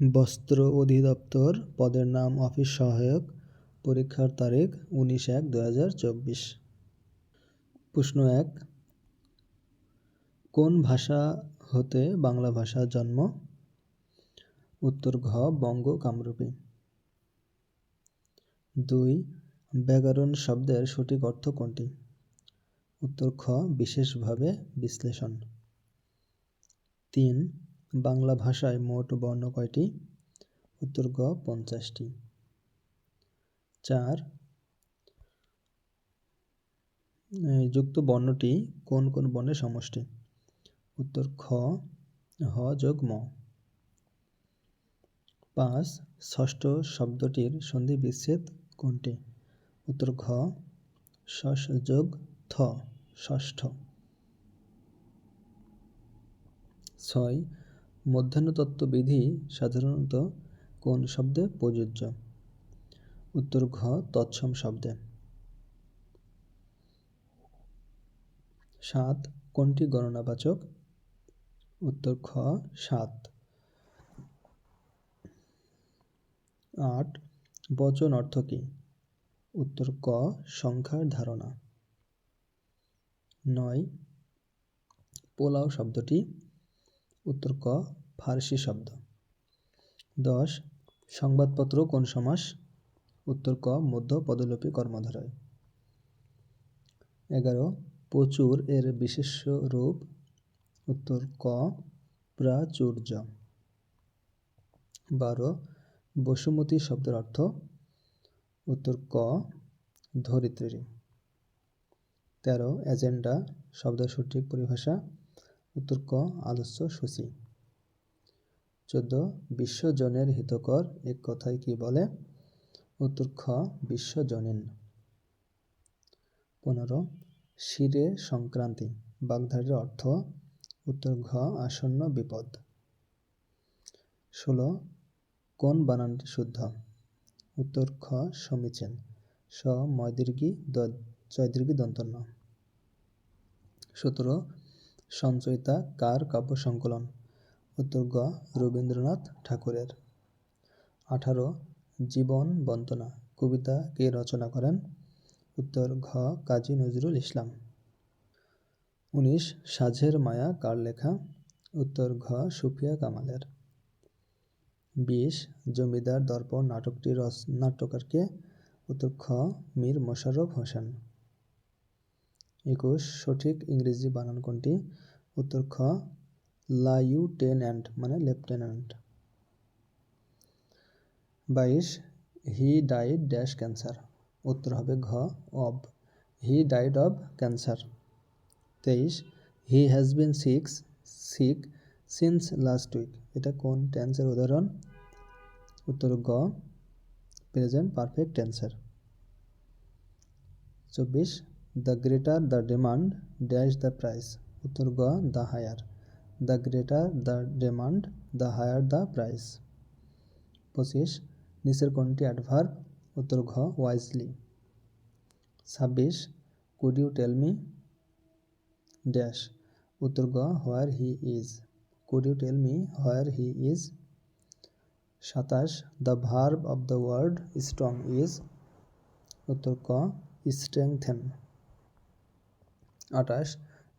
বস্ত্র অধিদপ্তর পদের নাম অফিস সহায়ক, পরীক্ষার তারিখ উনিশ এক দু হাজার চব্বিশ। প্রশ্ন এক, কোন ভাষা হতে বাংলা ভাষার জন্ম? উত্তর ঘ বঙ্গ কামরূপী দুই, ব্যাকরণ শব্দের সঠিক অর্থ কোনটি? উত্তর খ, বিশেষভাবে বিশ্লেষণ। তিন বাংলা ভাষায় মোট বর্ণ কয়টি? উত্তর গ, পঞ্চাশটি। চার। যুক্ত বর্ণটি কোন কোন বর্ণের সমষ্টি? উত্তর খ, হ যোগ ম। পাঁচ। ষষ্ঠ শব্দটির সন্ধি বিচ্ছেদ কোনটি? উত্তর ঘ, ষষ্ঠ যোগ থ, ষষ্ঠ। ছয়। মধ্যাহ্নতত্ত্ব বিধি সাধারণত কোন শব্দে প্রযোজ্য? উত্তর ঘ, তৎসম শব্দে। সাত, কোনটি গণনাবাচক? উত্তর খ, সাত। আট, বচন অর্থ কী? উত্তর ক, সংখ্যার ধারণা। নয়, পোলাও শব্দটি। উত্তর ক ফার্সি শব্দ। দশ, সংবাদপত্র কোন সমাস? উত্তর ক, মধ্য পদলোপী কর্মধারয়। এগারো, প্রচুর এর বিশেষ রূপ। উত্তর ক, প্রাচুর্য। বারো, বসুমতী শব্দের অর্থ? উত্তর ক, ধরিত্রী। তেরো, এজেন্ডা শব্দের সঠিক পরিভাষা। উত্তর ক আদর্শ সূচি। চোদ্দ, বিশ্বজনের হিতকর এক কথায় কি বলে? উত্তর খ, বিশ্বজনীন। পনেরো, শিরে সংক্রান্তি, বাগধারের অর্থ উত্তর ঘ, আসন্ন বিপদ। ষোলো, কোন বানানটি শুদ্ধ? উত্তর খ, সমীচীন স ময়দীর্ঘী জয়দীর্ঘী দন্তন্য। সতেরো, সঞ্চয়িতা কার কাব্য সংকলন? উত্তর রবীন্দ্রনাথ ঠাকুরের। আঠারো, জীবন বন্দনা, কবিতা কে রচনা করেন? উত্তর, ঘ, কাজী নজরুল ইসলাম। উনিশ সাঝের মায়া কার লেখা? উত্তর, ঘ, সুফিয়া কামালের। বিশ, জমিদার দর্পণ নাটকটির নাট্যকারকে? উত্তর, খ, মীর মোশাররফ হোসেন। একুশ, সঠিক ইংরেজি বানান কোনটি? উত্তর, খ লাইউটেন্যান্ট মানে লেফটেন্যান্ট। বাইশ, হি ডাইড ড্যাশ ক্যান্সার। উত্তর হবে ঘ, of. He died of cancer. তেইশ, he has been six sick since last week. এটা কোন টেন্সের উদাহরণ? উত্তর গ, প্রেজেন্ট পারফেক্ট টেন্সের। চব্বিশ, the greater the demand, dash the price. উত্তর গ, the higher. The greater the demand the higher the price পঁচিশ, নিচের কোনটি অ্যাডভার্ব উত্তর ঘ ওয়াইজলি ছাব্বিশ could you tell me dash উত্তর গ where he is could you tell me where he is সাতাশ the verb of the word strong is উত্তর ক স্ট্রেংথেন আঠাশ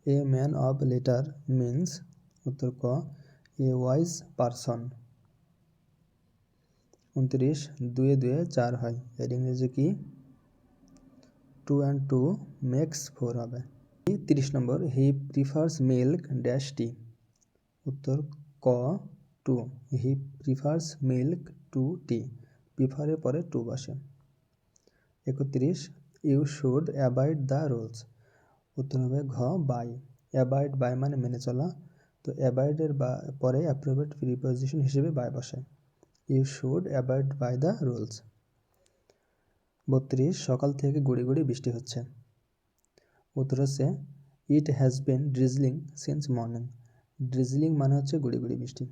a man of letter means উত্তর ক, এ ওয়াইজ পারসন। উনত্রিশ, দুয়ে দুয়ে চার হয়। এর ইংরেজি কি? Two and two makes four হবে। তিরিশ নম্বর, he prefers milk dash tea. উত্তর ক, to. He prefers milk to tea. প্রিফারের পরে টু বসে। একত্রিশ, you should abide the rules. উত্তর হবে ঘ, বাই। অ্যাবাইড বাই মানে মেনে চলা। তো অ্যাবাইডের বা, পরে অ্যাপ্রোভেট প্রিপোজিশন হিসেবে বাই বসে you should abide by the rules বত্রিশ, সকাল থেকে গুড়ি গুড়ি বৃষ্টি হচ্ছে। উত্তর হচ্ছে it has been drizzling since morning drizzling মানে হচ্ছে গুড়ি গুড়ি বৃষ্টি।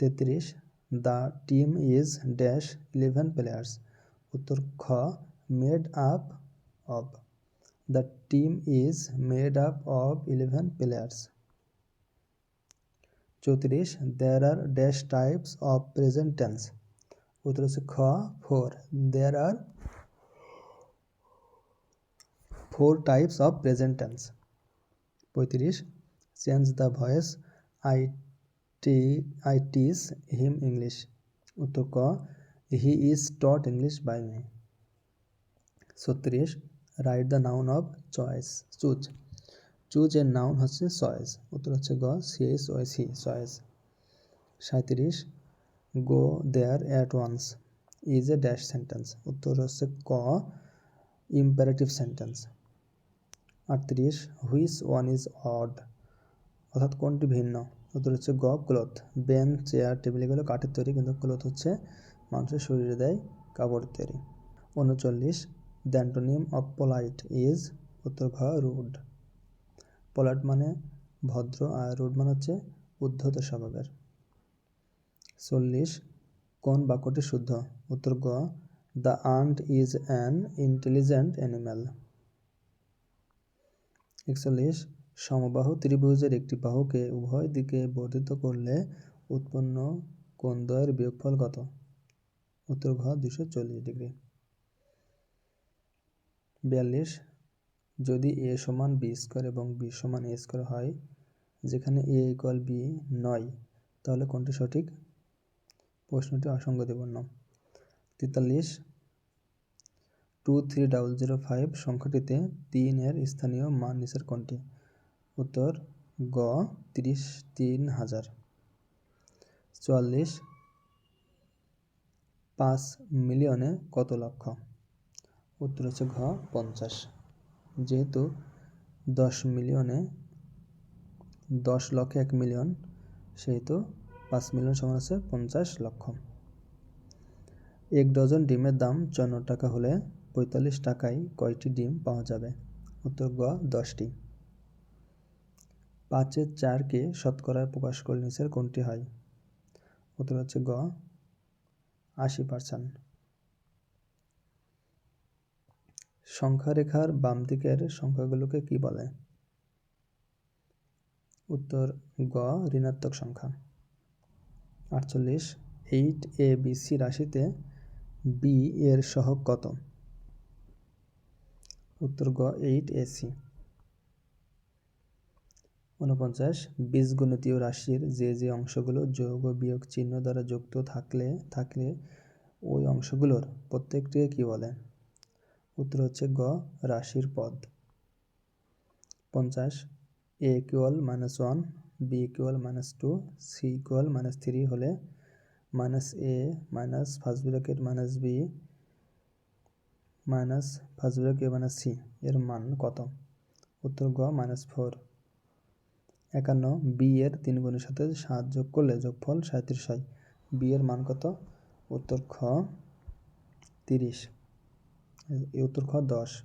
তেত্রিশ the team is dash eleven players উত্তর খ made up of the team is made up of eleven players চৌত্রিশ there are dash types of present tense উত্তর হচ্ছে খ four there are four types of present tense পঁয়ত্রিশ change the voice I T I teach him English উত্তর ক he is taught English by me ছত্রিশ write the noun of choice choose choose এর noun হচ্ছে choice উত্তর হচ্ছে গ, C S Y C choice সাঁত্রিশ go there at once is a dash sentence উত্তর হচ্ছে ক ইম্পারেটিভ সেন্টেন্স আটত্রিশ হুইস ওয়ান ইজ অড অর্থাৎ কোনটি ভিন্ন? উত্তর হচ্ছে গ ক্লথ বেঞ্চ চেয়ার টেবিল এগুলো কাঠের তৈরি, কিন্তু ক্লথ হচ্ছে মানুষের শরীরে দেয় কাপড় তৈরি। উনচল্লিশ the antonym of polite is উত্তর ঘ রুড পোলাইট মানে ভদ্র আর রুড মানে হচ্ছে উদ্ধত স্বভাবের। চল্লিশ, কোন বাক্যটি শুদ্ধ? উত্তর গ the ant is an intelligent animal একচল্লিশ, সমবাহু ত্রিভুজের একটি বাহুকে উভয় দিকে বর্ধিত করলে উৎপন্ন কোণদ্বয়ের বিয়োগফল কত? উত্তর ঘ দুশো চল্লিশ ডিগ্রি। বিয়াল্লিশ। যদি এ সমান বি স্কোয়ার এবং বি সমান এ স্কোয়ার হয়, যেখানে এ ইকুয়াল বি নয়, তাহলে কোনটি সঠিক? প্রশ্নটি অসঙ্গতিপূর্ণ তেতাল্লিশ। Two three double zero five সংখ্যাটিতে তিনের স্থানীয় মান নিচের কোনটি? উত্তর, গ, তিরিশ, তিন হাজার। চুয়াল্লিশ। পাঁচ মিলিয়নে কত লক্ষ? উত্তর হচ্ছে ঘ পঞ্চাশ। যেহেতু দশ মিলিয়নে দশ লক্ষে এক মিলিয়ন, সেহেতু পাঁচ মিলিয়ন সমান আছে পঞ্চাশ লক্ষ। এক ডজন ডিমের দাম চুয়ান্ন টাকা হলে পঁয়তাল্লিশ টাকায় কয়টি ডিম পাওয়া যাবে? উত্তর গ, দশটি। পাঁচের চারকে শতকরায় প্রকাশ করলে নিচের কোনটি হয়? উত্তর হচ্ছে গ, আশি পার্সেন্ট সংখ্যারেখার বাম দিকের সংখ্যাগুলোকে কি বলে? উত্তর, গ, ঋণাত্মক সংখ্যা। আটচল্লিশ, এইট এ বি সি রাশিতে বি এর সহগ কত? উত্তর, গ, এইট এ সি। উনপঞ্চাশ বীজগণিতীয় রাশির যে যে অংশগুলো যোগ ও বিয়োগ চিহ্ন দ্বারা যুক্ত থাকলে থাকলে ওই অংশগুলোর প্রত্যেকটিকে কি বলে? উত্তর হচ্ছে গ, রাশির পদ। পঞ্চাশ A equal minus one B equal minus two C equal minus three হলে minus A minus first bracket minus B minus first bracket minus C এর মান কত? উত্তর গ মাইনাস ফোর একান্ন বি এর তিন গুণের সাথে সাত যোগ করলে যোগফল সাঁত্রিশ হয়। বি এর মান কত? উত্তর খ, তিরিশ। উত্তর খ, দশ।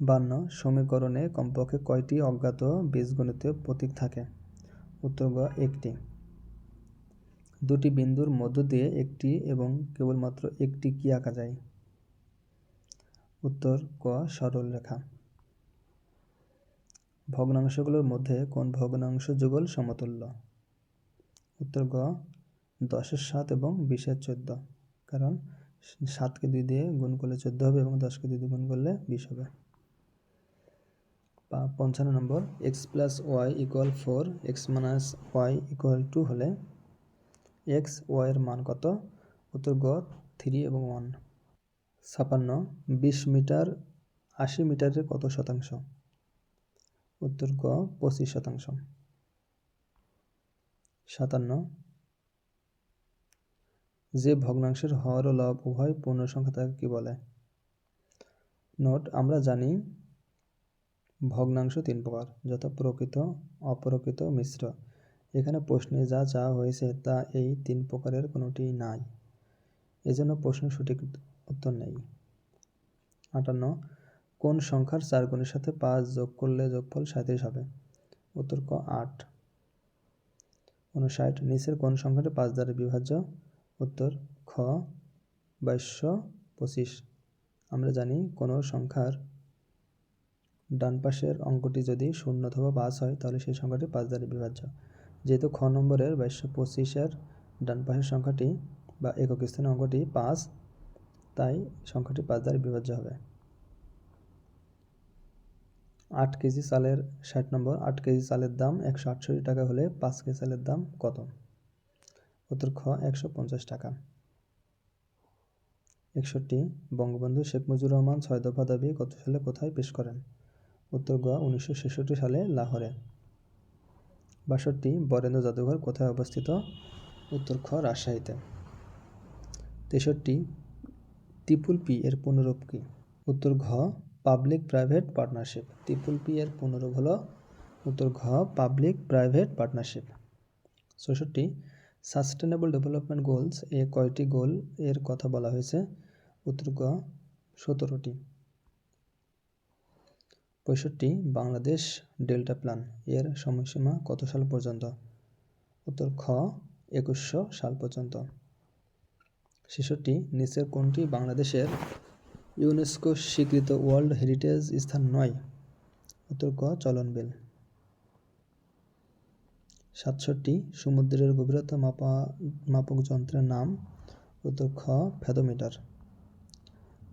বান্ন, সমীকরণে কমপক্ষে কয়টি অজ্ঞাত বীজগণিতীয় প্রতীক থাকে? উত্তর গ, একটি। দুটি বিন্দুর মধ্য দিয়ে একটি এবং কেবলমাত্র একটি কি আঁকা যায়? উত্তর ক, সরল রেখা। ভগ্নাংশগুলোর মধ্যে কোন ভগ্নাংশ যুগল সমতুল্য? উত্তর গ, দশের সাত এবং বিশের চোদ্দ। কারণ সাতকে দুই দিয়ে গুণ করলে চোদ্দ হবে এবং দশকে দুই দিয়ে গুণ করলে বিশ হবে। পঞ্চান্ন নম্বর X plus Y equal four X minus Y equal two হলে এক্স ওয়াইয়ের মান কত? উত্তর গ থ্রি এবং ওয়ান ছাপান্ন, বিশ মিটার, আশি মিটারের কত শতাংশ? উত্তর গ, পঁচিশ শতাংশ। সাতান্ন যে ভগ্নাংশের হর ও লব উভয় পূর্ণ সংখ্যা তাকে কি বলে? নোট, আমরা জানি ভগ্নাংশ তিন প্রকার যথা প্রকৃত অপ্রকৃত, মিশ্র। এখানে প্রশ্নে যা চাওয়া হয়েছে তা এই তিন প্রকারের কোনোটি নাই। এজন্য প্রশ্নের সঠিক উত্তর নেই। আটান্ন, কোন সংখ্যার চার গুণের সাথে পাঁচ যোগ করলে যোগফল সাঁত্রিশ হবে? উত্তর ক, আট। উনষাট নিচের কোন সংখ্যাটি পাঁচ দ্বারা বিভাজ্য? উত্তর খ বাইশশো পঁচিশ। আমরা জানি কোনো সংখ্যার ডান পাশের অঙ্কটি যদি শূন্য অথবা পাঁচ হয়, তাহলে সেই সংখ্যাটি পাঁচ দ্বারা বিভাজ্য। যেহেতু খ নম্বরের বাইশশো পঁচিশের ডান পাশের সংখ্যাটি বা একক স্থানের অঙ্কটি পাঁচ, তাই সংখ্যাটি পাঁচ দ্বারা বিভাজ্য হবে। আট কেজি চালের ষাট নম্বর, আট কেজি চালের দাম একশো আটষট্টি টাকা হলে পাঁচ কেজি চালের দাম কত? উত্তর খ একশো পঞ্চাশ টাকা। একষট্টি, বঙ্গবন্ধু শেখ মুজিবুর রহমান ছয় দফা দাবি কত সালে কোথায় পেশ করেন? উত্তর গ, উনিশশো ছেষট্টি সালে লাহোরে। বাষট্টি, বরেন্দ্র জাদুঘর কোথায় অবস্থিত? উত্তর খ, রাজশাহীতে। তেষট্টি ত্রিপুল পি এর পুনরূপ কি? উত্তর ঘ, public private partnership. Triple P এর পুনরূপ হলো উত্তর ঘ, পাবলিক প্রাইভেট পার্টনারশিপ। চৌষট্টি সাস্টেনেবল ডেভেলপমেন্ট গোলস এ কয়টি গোল এর কথা বলা হয়েছে? উত্তর গ, সতেরোটি। পঁয়ষট্টি, বাংলাদেশ ডেল্টা প্ল্যান এর সময়সীমা কত সাল পর্যন্ত? উত্তর খ, একুশশো সাল পর্যন্ত। ছেষট্টি, নিচের কোনটি বাংলাদেশের ইউনেস্কো স্বীকৃত ওয়ার্ল্ড হেরিটেজ স্থান নয়? উত্তর ক, চলনবিল। সাতষট্টি, সমুদ্রের গভীরতা মাপা, মাপক যন্ত্রের নাম খ ফেদোমিটার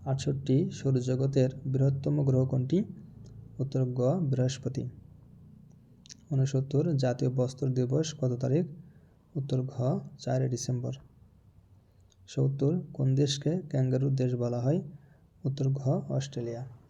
আটষট্টি, সৌরজগতের বৃহত্তম গ্রহ কোনটি? উত্তর গ, বৃহস্পতি। উনসত্তর জাতীয় বস্ত্র দিবস কত তারিখ? উত্তর ঘ চারই ডিসেম্বর। সত্তর, কোন দেশকে ক্যাঙ্গারুর দেশ বলা হয়? উত্তর ঘ, অস্ট্রেলিয়া।